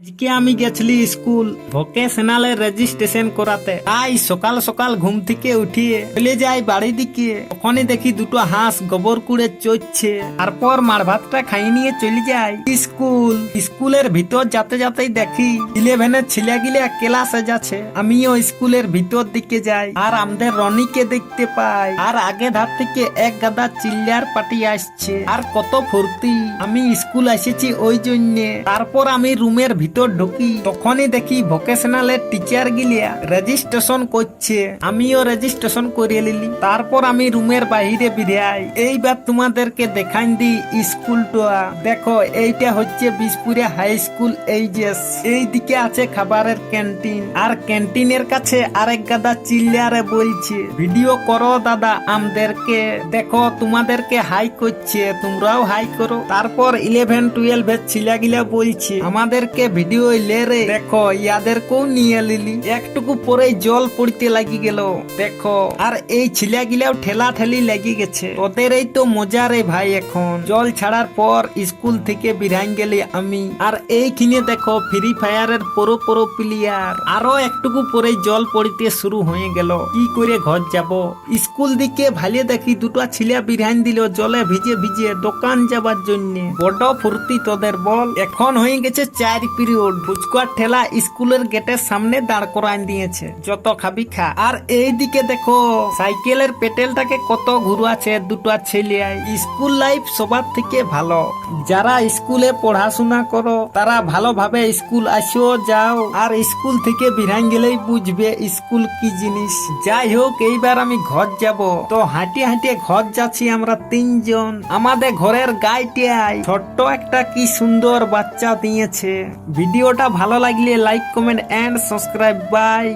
আজকে আমি গেছলি school. ভোকেশনালে registration করাতে। তাই সকাল সকাল ঘুম থেকে উঠিয়ে চলে যাই বাড়ি দিকে। ওখানে দেখি দুটো হাঁস গোবর কুড়ে চড়ছে। তারপর মার ভাতটা খাই নিয়ে চলে যাই স্কুল। স্কুলের ভিতর যাতে যাতেই দেখি ইলেভেনের ছেলেগিলে ক্লাসে যাচ্ছে। আমিও স্কুলের ভিতর দিকে যাই। আর আমাদের রনিকে দেখতে পাই। আর আগে ধার থেকে এক গাদা চিল্লার পার্টি আসছে। আর কত ফুর্তি। আমি স্কুল এসেছি ওই জন্যে। তারপর আমি রুমের ভিতর ঢুকি, তখনই দেখি ভোকেশনালের টিচার গিলিয়া রেজিস্ট্রেশন করছে। আমিও রেজিস্ট্রেশন করিয়ে নিলি। তারপর আমি রুমের বাহিরে বেরিয়াই এইবার তোমাদেরকে দেখান দি স্কুলটা দেখো, এইটা হচ্ছে বিশপুরে হাই স্কুল এইচএস এই দিকে আছে খাবারের ক্যান্টিন আর ক্যান্টিনের কাছে আরেক গাদা চিল্লারে বলছে ভিডিও করো দাদা আমাদেরকে। দেখো, তোমাদেরকে হাই করছে। তোমরাও হাই করো। তারপর ইলেভেন টুয়েলভ এর ছিলাগিলা বলছে, আমাদেরকে ভিডিও লে রে। দেখো ইয়াদেরকেও নিয়ে লিলি। একটুকু পরে জল পড়তে লাগি গেল। দেখো, আর এই ছিলাগিলাও ঠেলা ঠেলি লেগে গেছে। ওদের এই তো মজা রে ভাই এখন। জল ছাড়ার পর স্কুল থেকে বিরান গেলি আমি। আর এইখানে দেখো ফ্রি ফায়ারের পুরো পুরো প্লেয়ার আরও একটুকু পরে জল পড়তে শুরু হয়ে গেল। কি করে ঘর যাব? স্কুল দিকে ভালে দেখি দুটো ছিলা বিরান দিল জলে ভিজে ভিজে দোকান যাবার জন্য। বড় ফুর্তি তোদের বল। এখন হয়ে গেছে চার পিরিয়ড ফুচকার ঠেলা স্কুলের গেটের সামনে দাঁড় করাই দিয়েছে। যত খাবি খা। আর এই দিকে দেখো, সাইকেলের পেটেলটাকে কত ঘুরাছে দুটো ছেলে। স্কুল লাইফ সবার থেকে ভালো। যারা স্কুলে পড়াশোনা করো, তারা ভালোভাবে স্কুল আসো, যাও। আর স্কুল থেকে বিরান গেলেই বুঝবে স্কুল কি জিনিস। যাই হোক, এইবার আমি ঘর যাব। তো হাঁটিয়ে হাঁটিয়ে ঘর যাচ্ছি আমরা তিনজন। আমাদের ঘরের গাইটিয়ায় ছোট্ট একটা কি সুন্দর বাচ্চা দিয়েছে। ভিডিওটা ভালো লাগলে like comment and subscribe bye